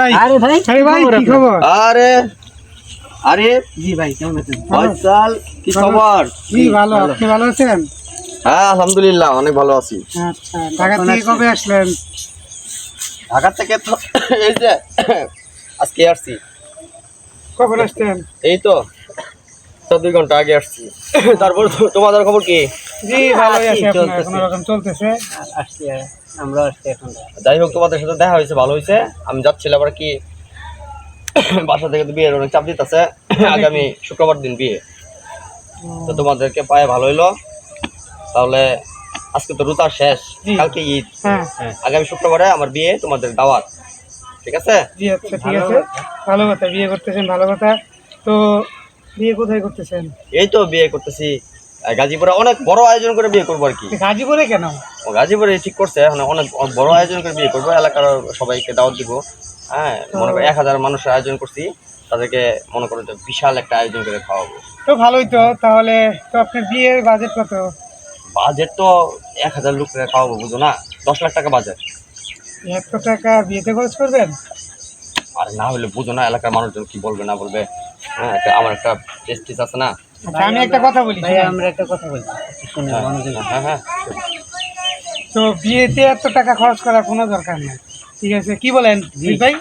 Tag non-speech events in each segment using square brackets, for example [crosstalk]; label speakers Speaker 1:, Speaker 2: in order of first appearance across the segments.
Speaker 1: ভাই।
Speaker 2: আরে ভাই
Speaker 1: আরে ভাই কি খবর?
Speaker 3: আরে আরে
Speaker 2: জি ভাই কেমন আছেন?
Speaker 3: ফয়সাল কি খবর?
Speaker 1: কি ভালো। আপনি ভালো আছেন?
Speaker 3: হ্যাঁ আলহামদুলিল্লাহ অনেক ভালো আছি।
Speaker 1: আচ্ছা ঢাকা থেকে কবে আসলেন?
Speaker 3: ঢাকা থেকে তো এই যে আজকে আসছি।
Speaker 1: কখন আসছেন?
Speaker 3: এই তো তো দুই ঘণ্টা আগে আসছি। তারপর তোমাদের খবর কি?
Speaker 1: জি ভালোই
Speaker 2: আছি,
Speaker 1: আছি আপনার কোনো রকম চলতেছে?
Speaker 2: আসছি আমরা আসছি এখন
Speaker 3: যাই হোক তোমাদের সাথে দেখা হয়েছে ভালো হয়েছে। আমি যাচ্ছিলাম আবার কি [coughs] বাসা থেকে তো বিয়ের অনেক চাপ দিতেছে। [coughs] আগামী শুক্রবার দিন বিয়ে। তো তোমাদেরকে পায়ে ভালো হইল। তাহলে আজকে তো রুতা শেষ কালকে ঈদ।
Speaker 1: হ্যাঁ।
Speaker 3: আগামী শুক্রবারে আমার বিয়ে তোমাদের দাওয়াত। ঠিক আছে?
Speaker 1: জি আচ্ছা ঠিক আছে। ভালো কথা বিয়ে করতেছেন ভালো কথা। তো বিয়ে কোথায় করতেছেন?
Speaker 3: এই তো বিয়ে করতেছি। গাজীপুরে অনেক বড় আয়োজন করে বিয়ে করব আর কি।
Speaker 1: গাজীপুরে কেন?
Speaker 3: ও গাজীপুরে ঠিক করছে এখন অনেক বড় আয়োজন করে বিয়ে করব এলাকার সবাইকে দাওয়াত দিব। হ্যাঁ মনে করো এক হাজার মানুষের আয়োজন করছি তাদেরকে মনে করো যে বিশাল একটা আয়োজন করে খাওয়াবো।
Speaker 1: তো ভালোই তো তাহলে তো আপনার বিয়ের বাজেট কত?
Speaker 3: বাজেট তো এক হাজার লোককে খাওয়াবো বুঝো না? দশ লাখ টাকা বাজেট
Speaker 1: এত টাকা বিয়েতে খরচ করবেন?
Speaker 3: আর না হলে বুঝো না এলাকার মানুষজন কি বলবে না বলবে? হ্যাঁ আমার একটা প্রেস্টিজ আছে না।
Speaker 1: আচ্ছা আমি একটা কথা বলি
Speaker 2: ভাই আমরা একটা কথা বলছি শুনে
Speaker 3: হ্যাঁ।
Speaker 2: মনোযোগ
Speaker 3: হ্যাঁ হ্যাঁ।
Speaker 1: তো বিয়েতে এত টাকা খরচ করার কোনো দরকার নেই। ঠিক আছে কি বলেন ভাই?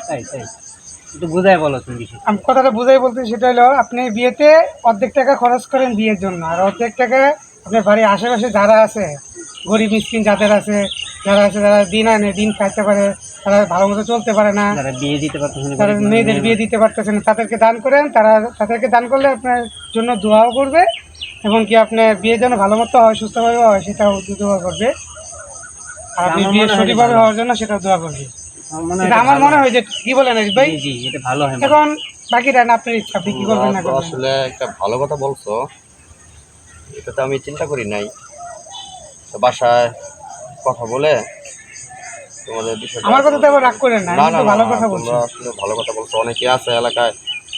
Speaker 2: একটু বুঝাই বলো তুমি
Speaker 1: আমি কথাটা বুঝাই বলতে সেটা হলো আপনি বিয়েতে অর্ধেক টাকা খরচ করেন বিয়ের জন্য আর অর্ধেক টাকা আপনার বাড়ির আশেপাশে যারা আছে গরিব মিসকিন যাদের আছে যারা আছে যারা দিন আনে দিন খাইতে পারে তারা ভালো মতো চলতে পারে না।
Speaker 2: যারা বিয়ে দিতে পারতেছে না
Speaker 1: তারা মেয়েদের বিয়ে দিতে পারতেছে না। তাদেরকে দান করেন তারা তাদেরকে দান করলে আপনার জন্য দোয়াও করবে এবং কি আপনার বিয়ে যেন ভালো মতো হয় সুস্থভাবে হয় সেটাও দোয়া করবে। আর আপনি বিয়ে সঠিকভাবে হওয়ার জন্য সেটাও দোয়া করবে।
Speaker 2: আমার মনে হয়
Speaker 1: এটা
Speaker 2: এটা
Speaker 1: আমার মনে হয় যে কি বলেন ভাই।
Speaker 2: এটা ভালো হয়
Speaker 1: এখন বাকিটা না আপনার ইচ্ছা আপনি কি করবেন না
Speaker 3: আসলে একটা ভালো কথা বলছো। এটা তো আমি চিন্তা করি নাই। তো বাসায় কথা বলে তোমাদের বিষয়টা
Speaker 1: আমার কথা তো আবার রাগ করেন না
Speaker 3: না
Speaker 1: আমি তো ভালো কথা বলছি।
Speaker 3: তোমরা আসলে ভালো কথা বলছো। অনেকে আছে এলাকায়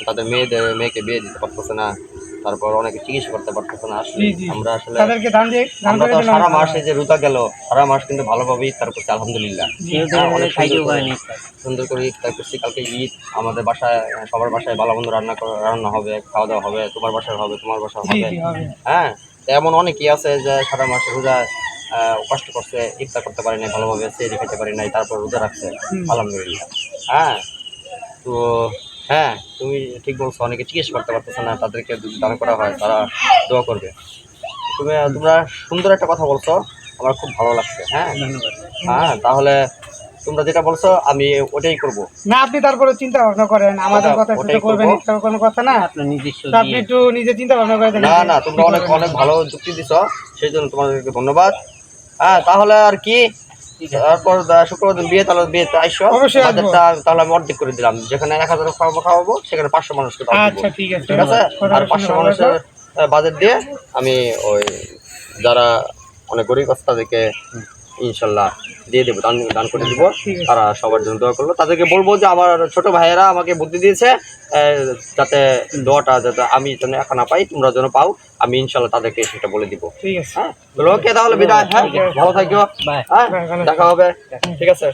Speaker 3: তাদের মেয়েদের মেয়েকে বিয়ে দিতে পারতেছে না তারপর অনেকে চিকিৎসা করতে পারতেছে না। আসলে। আমরা আসলে
Speaker 1: তাদেরকে দান দিয়ে
Speaker 3: আমরা তো সারা মাস যে রুতা গেল সারা মাস কিন্তু ভালোভাবে ইফতার করছি আলহামদুলিল্লাহ। হ্যাঁ, অনেক সুন্দর করে- ইফতার। করছি। কালকে ঈদ আমাদের বাসায় সবার বাসায় ভালো মন্দ রান্না রান্না হবে খাওয়া দাওয়া হবে তোমার বাসায় হবে তোমার বাসায় হবে। হ্যাঁ এমন অনেকেই আছে যে সারা মাসে রোজা কষ্ট করছে ইফতার করতে পারি নাই ভালোভাবে সেরি খেতে পারি নাই তারপর রোজা রাখছে। আলহামদুলিল্লাহ। হ্যাঁ? তো হ্যাঁ তুমি ঠিক বলছো অনেকে চিকিৎসা করতে পারতেছে না তাদেরকে যদি দান করা হয় তারা দোয়া করবে। তুমি তোমরা সুন্দর একটা কথা বলছো আমার খুব ভালো লাগছে হ্যাঁ? হ্যাঁ তাহলে তোমরা যেটা বলছো আমি ওটাই করব।
Speaker 1: না আপনি তারপরে চিন্তা ভাবনা করেন আমাদের কথা
Speaker 3: ওটাই
Speaker 1: করবেন
Speaker 3: করব।
Speaker 1: এটা কোনো কথা না।
Speaker 2: আপনার নিজস্ব
Speaker 1: আপনি একটু নিজে চিন্তা ভাবনা করে
Speaker 3: না না তোমরা অনেক অনেক ভালো যুক্তি দিছো সেই জন্য তোমাদেরকে ধন্যবাদ। হ্যাঁ তাহলে আর কি তারপর শুক্রবার দিন বিয়ে তাহলে বিয়েতে আইসো। তাহলে আমি অর্ধেক করে দিলাম। যেখানে এক হাজার খাওয়াবো খাওয়াবো সেখানে পাঁচশো মানুষকে
Speaker 1: আচ্ছা ঠিক আছে।
Speaker 3: ঠিক আছে? আর পাঁচশো মানুষের বাজেট দিয়ে আমি ওই যারা অনেক গরিব আছে তাদেরকে ইনশাল্লাহ দিয়ে দেবো দান দান করে দিব। তারা সবার জন্য দোয়া করল। তাদেরকে বলব যে আমার ছোট ভাইয়েরা আমাকে বুদ্ধি দিয়েছে যাতে দোয়াটা যাতে আমি যেন এখন না পাই তোমরা যেন পাও আমি ইনশাল্লাহ তাদেরকে সেটা বলে দিব।
Speaker 1: ঠিক আছে।
Speaker 3: হ্যাঁ? ওকে তাহলে বিদায়। হ্যাঁ? ভালো থাকিও। হ্যাঁ? দেখা হবে। ঠিক আছে।